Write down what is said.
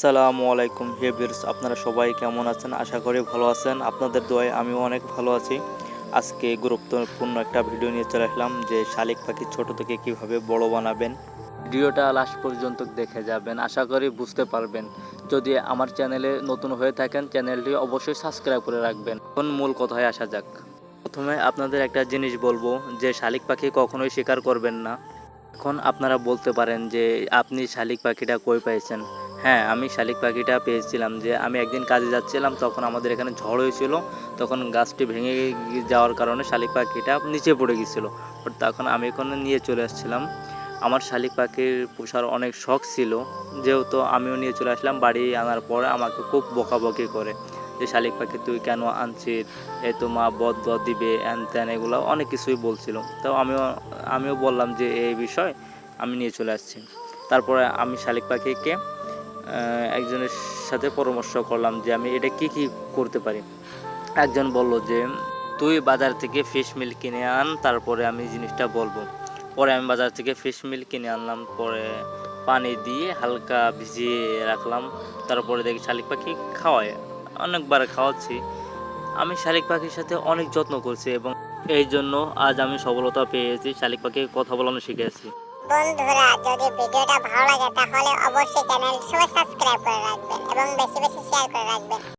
আসসালামু আলাইকুম হেভিয়ার্স আপনারা সবাই কেমন আছেন? আশা করি ভালো আছেন। আপনাদের দোয়ায় আমিও অনেক ভালো আছি। আজকে গুরুত্বপূর্ণ একটা ভিডিও নিয়ে চলে আসলাম, যে শালিক পাখি ছোট থেকে কীভাবে বড় বানাবেন। ভিডিওটা লাস্ট পর্যন্ত দেখে যাবেন, আশা করি বুঝতে পারবেন। যদি আমার চ্যানেলে নতুন হয়ে থাকেন চ্যানেলটি অবশ্যই সাবস্ক্রাইব করে রাখবেন। এখন মূল কথায় আসা যাক। প্রথমে আপনাদের একটা জিনিস বলব, যে শালিক পাখি কখনোই শিকার করবেন না। এখন আপনারা বলতে পারেন যে আপনি শালিক পাখিটা কই পেয়েছেন হ্যাঁ আমি শালিক পাখিটা পেয়েছিলাম যে আমি একদিন কাজে যাচ্ছিলাম, তখন আমাদের এখানে ঝড় হয়েছিল, তখন গাছটি ভেঙে যাওয়ার কারণে শালিক পাখিটা নিচে পড়ে গিয়েছিল বাট তখন আমি এখানে নিয়ে চলে আসছিলাম। আমার শালিক পাখির পোষার অনেক শখ ছিল, যেহেতু আমিও নিয়ে চলে আসলাম, বাড়ি আনার পরে আমাকে খুব বকাবকি করে যে, শালিক পাখি, তুই কেন আনছিস? এ তো মা বদ বদ দিবে হ্যান ত্যান এগুলো অনেক কিছুই বলছিল। তো আমিও আমিও বললাম যে, এই বিষয় আমি নিয়ে চলে আসছি। তারপরে আমি শালিক পাখিকে একজনের সাথে পরামর্শ করলাম যে আমি এটা কি কি করতে পারি। একজন বলল যে, তুই বাজার থেকে ফিশ মিল কিনে আন, তারপরে আমি জিনিসটা বলব। পরে আমি বাজার থেকে ফিশ মিল কিনে আনলাম, পরে পানি দিয়ে হালকা ভিজিয়ে রাখলাম, তারপরে দেখি শালিক পাখি খাওয়ায়। অনেকবার খাওয়াচ্ছি। আমি শালিক পাখির সাথে অনেক যত্ন করছি এবং এই জন্য আজ আমি সফলতা পেয়েছি, শালিক পাখি কথা বলানো শিখেছি বন্ধুরা, যদি ভিডিওটা ভালো লাগে তাহলে অবশ্যই চ্যানেল সবাই সাবস্ক্রাইব করে রাখবেন এবং বেশি বেশি শেয়ার করে রাখবেন।